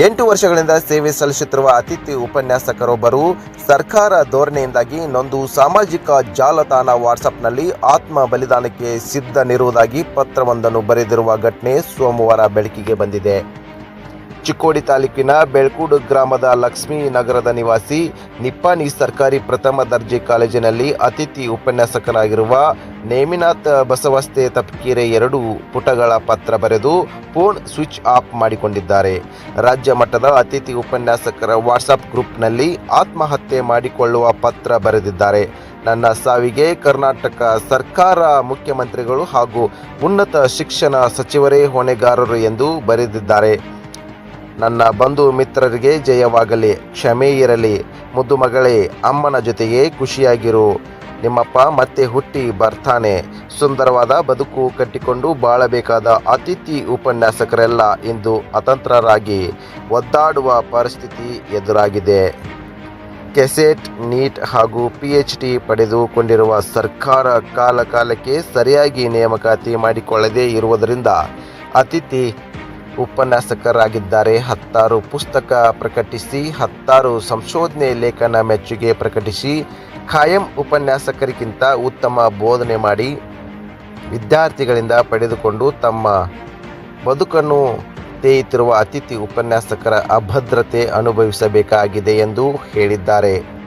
ಎಂಟು ವರ್ಷಗಳಿಂದ ಸೇವೆ ಸಲ್ಲಿಸುತ್ತಿರುವ ಅತಿಥಿ ಉಪನ್ಯಾಸಕರೊಬ್ಬರು ಸರ್ಕಾರ ಧೋರಣೆಯಿಂದಾಗಿ ನೊಂದು ಸಾಮಾಜಿಕ ಜಾಲತಾಣ ವಾಟ್ಸಪ್ನಲ್ಲಿ ಆತ್ಮ ಬಲಿದಾನಕ್ಕೆ ಸಿದ್ಧನಿರುವುದಾಗಿ ಪತ್ರವೊಂದನ್ನು ಬರೆದಿರುವ ಘಟನೆ ಸೋಮವಾರ ಬೆಳಕಿಗೆ ಬಂದಿದೆ. ಚಿಕ್ಕೋಡಿ ತಾಲೂಕಿನ ಬೆಳ್ಕೂಡು ಗ್ರಾಮದ ಲಕ್ಷ್ಮೀ ನಗರದ ನಿವಾಸಿ ನಿಪ್ಪಾನಿ ಸರ್ಕಾರಿ ಪ್ರಥಮ ದರ್ಜೆ ಕಾಲೇಜಿನಲ್ಲಿ ಅತಿಥಿ ಉಪನ್ಯಾಸಕರಾಗಿರುವ ನೇಮಿನಾಥ್ ಬಸವಸ್ತೆ ತಪ್ಕೀರೆ ಎರಡು ಪುಟಗಳ ಪತ್ರ ಬರೆದು ಫೋನ್ ಸ್ವಿಚ್ ಆಫ್ ಮಾಡಿಕೊಂಡಿದ್ದಾರೆ. ರಾಜ್ಯ ಮಟ್ಟದ ಅತಿಥಿ ಉಪನ್ಯಾಸಕರ ವಾಟ್ಸಪ್ ಗ್ರೂಪ್ನಲ್ಲಿ ಆತ್ಮಹತ್ಯೆ ಮಾಡಿಕೊಳ್ಳುವ ಪತ್ರ ಬರೆದಿದ್ದಾರೆ. ನನ್ನ ಸಾವಿಗೆ ಕರ್ನಾಟಕ ಸರ್ಕಾರ ಮುಖ್ಯಮಂತ್ರಿಗಳು ಹಾಗೂ ಉನ್ನತ ಶಿಕ್ಷಣ ಸಚಿವರೇ ಹೊಣೆಗಾರರು ಎಂದು ಬರೆದಿದ್ದಾರೆ. ನನ್ನ ಬಂಧು ಮಿತ್ರರಿಗೆ ಜಯವಾಗಲಿ, ಕ್ಷಮೆ ಇರಲಿ. ಮುದ್ದುಮಗಳೇ ಅಮ್ಮನ ಜೊತೆಗೆ ಖುಷಿಯಾಗಿರು. ನಿಮ್ಮಪ್ಪ ಮತ್ತೆ ಹುಟ್ಟಿ ಬರ್ತಾನೆ. ಸುಂದರವಾದ ಬದುಕು ಕಟ್ಟಿಕೊಂಡು ಬಾಳಬೇಕಾದ ಅತಿಥಿ ಉಪನ್ಯಾಸಕರೆಲ್ಲ ಇಂದು ಅತಂತ್ರರಾಗಿ ಒದ್ದಾಡುವ ಪರಿಸ್ಥಿತಿ ಎದುರಾಗಿದೆ. ಕೆಸೆಟ್, ನೀಟ್ ಹಾಗೂ ಪಿ ಎಚ್ ಡಿ ಪಡೆದುಕೊಂಡಿರುವ ಸರ್ಕಾರ ಕಾಲಕಾಲಕ್ಕೆ ಸರಿಯಾಗಿ ನೇಮಕಾತಿ ಮಾಡಿಕೊಳ್ಳದೇ ಇರುವುದರಿಂದ ಅತಿಥಿ ಉಪನ್ಯಾಸಕರಾಗಿದ್ದಾರೆ. ಹತ್ತಾರು ಪುಸ್ತಕ ಪ್ರಕಟಿಸಿ, ಹತ್ತಾರು ಸಂಶೋಧನೆ ಲೇಖನ ಮೆಚ್ಚುಗೆ ಪ್ರಕಟಿಸಿ, ಖಾಯಂ ಉಪನ್ಯಾಸಕರಿಗಿಂತ ಉತ್ತಮ ಬೋಧನೆ ಮಾಡಿ ವಿದ್ಯಾರ್ಥಿಗಳಿಂದ ಪಡೆದುಕೊಂಡು ತಮ್ಮ ಬದುಕನ್ನು ತೇಯುತ್ತಿರುವ ಅತಿಥಿ ಉಪನ್ಯಾಸಕರ ಅಭದ್ರತೆ ಅನುಭವಿಸಬೇಕಾಗಿದೆ ಎಂದು ಹೇಳಿದ್ದಾರೆ.